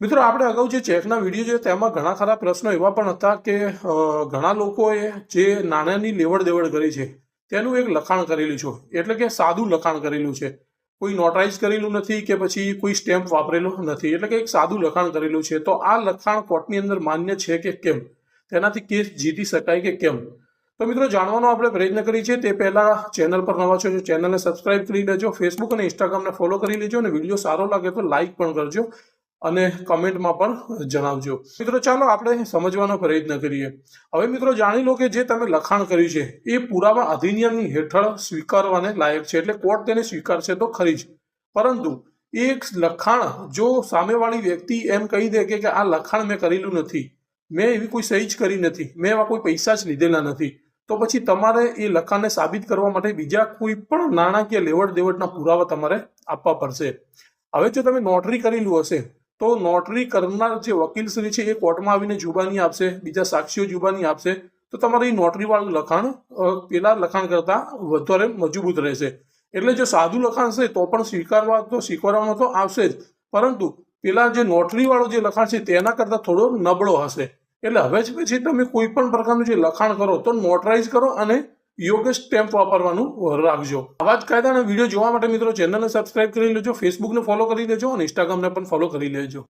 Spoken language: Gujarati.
મિત્રો, આપણે અગાઉ જે ચેકના વીડિયો છે તેમાં ઘણા ખરા પ્રશ્નો એવા પણ હતા કે ઘણા લોકોએ જે નાણાંની લેવડ દેવડ કરી છે, તેનું એક લખાણ કરેલું છે. એટલે કે સાદું લખાણ કરેલું છે. કોઈ નોટરાઇઝ કરેલું નથી કે પછી કોઈ સ્ટેમ્પ વાપરેલો નથી. એટલે કે એક સાદું લખાણ કરેલું છે. તો આ લખાણ કોર્ટની અંદર માન્ય છે કે કેમ? તેનાથી કેસ જીતી શકાય કે કેમ? તો મિત્રો, જાણવાનો આપણે પ્રયત્ન કરીએ છીએ તે પહેલાં ચેનલ પર નવા છો ચેનલને સબસ્ક્રાઇબ કરી લેજો. ફેસબુક અને ઇન્સ્ટાગ્રામને ફોલો કરી લેજો અને વીડિયો સારો લાગે તો લાઈક પણ કરજો. અને કમેન્ટમાં પણ જણાવજો. મિત્રો, ચાલો આપણે સમજવાનો પ્રયત્ન કરીએ. હવે મિત્રો, જાણી લો કે જે તમે લખાણ કર્યું છે, એ પુરાવા અધિનિયમની હેઠળ સ્વીકારવાને લાયક છે. એટલે કોર્ટ તેને સ્વીકારશે તો ખરી જ. પરંતુ એક લખાણ જો સામેવાળી વ્યક્તિ એમ કહી દે કે આ લખાણ મેં કરેલું નથી. મેં એવી કોઈ સહી જ કરી નથી. મેં એવા કોઈ પૈસા જ લીધેલા નથી. તો પછી તમારે એ લખાણને સાબિત કરવા માટે બીજા કોઈ પણ નાણાકીય લેવડ દેવડના પુરાવા તમારે આપવા પડશે. હવે જો તમે નોટરી કરેલું હશે તો નોટરી કરનાર જે વકીલશ્રી છે, એ કોર્ટમાં આવીને જુબાની આપશે, બીજા સાક્ષીઓ જુબાની આપશે. તો તમારે એ નોટરીવાળું લખાણ પેલા લખાણ કરતાં વધારે મજબૂત રહેશે. એટલે જો સાદું લખાણ છે તો પણ સ્વીકારવા, તો સ્વીકારવામાં તો આવશે જ. પરંતુ પેલા જે નોટરીવાળું જે લખાણ છે, તેના કરતાં થોડો નબળો હશે. એટલે હવે જ પછી તમે કોઈ પણ પ્રકારનું જે લખાણ કરો, તો નોટરાઇઝ કરો અને યોગ્ય સ્ટેમ્પ વાપરવાનું રાખજો. આવા જ કાયદાના વીડિયો જોવા માટે મિત્રો ચેનલને સબસ્ક્રાઇબ કરી લેજો ફેસબુકને ફોલો કરી લેજો અને ઇન્સ્ટાગ્રામને પણ ફોલો કરી લેજો.